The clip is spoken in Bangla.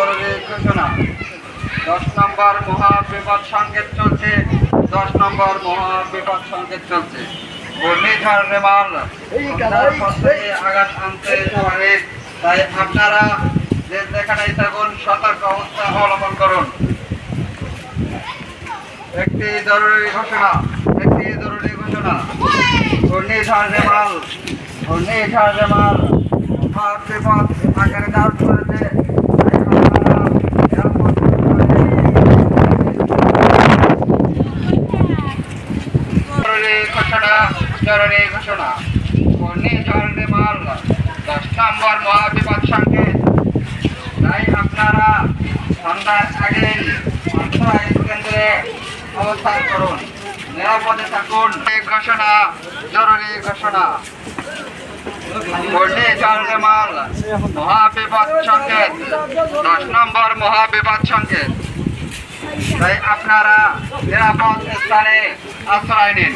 জরুরি ঘোষণা। দশ নম্বর মহাবিপদ সংকেত চলছে। দশ নম্বর মহাবিপদ সংকেত চলছে। ঘূর্ণিঝড় রেমাল সন্ধ্যার পর থেকে আঘাত আনতে পারে। তাই আপনারা যে যেখানেই থাকুন সতর্ক অবস্থা অবলম্বন করুন। একটি জরুরি ঘোষণা একটি জরুরি ঘোষণা। ঘূর্ণিঝড় রেমাল ঘূর্ণিঝড় রেমাল। মহাবিপদ আকারে ধারণ করেছে তাই আপনারা নিরাপদ জরুরি ঘোষণা জরুরি ঘোষণা। ঘূর্ণিঝড় রেমাল দশ নম্বর মহাবিপদ সংকেত। তাই আপনারা সন্ধ্যার আগে আশ্রয় কেন্দ্রে অবস্থান করুন। নিরাপদে থাকুন। ঘোষণা, জরুরি ঘোষণা। ঘূর্ণিঝড় রেমাল মহাবিপদ সংকেত। দশ নম্বর মহাবিপদ সংকেত। তাই আপনারা নিরাপদ স্থানে আশ্রয় নিন।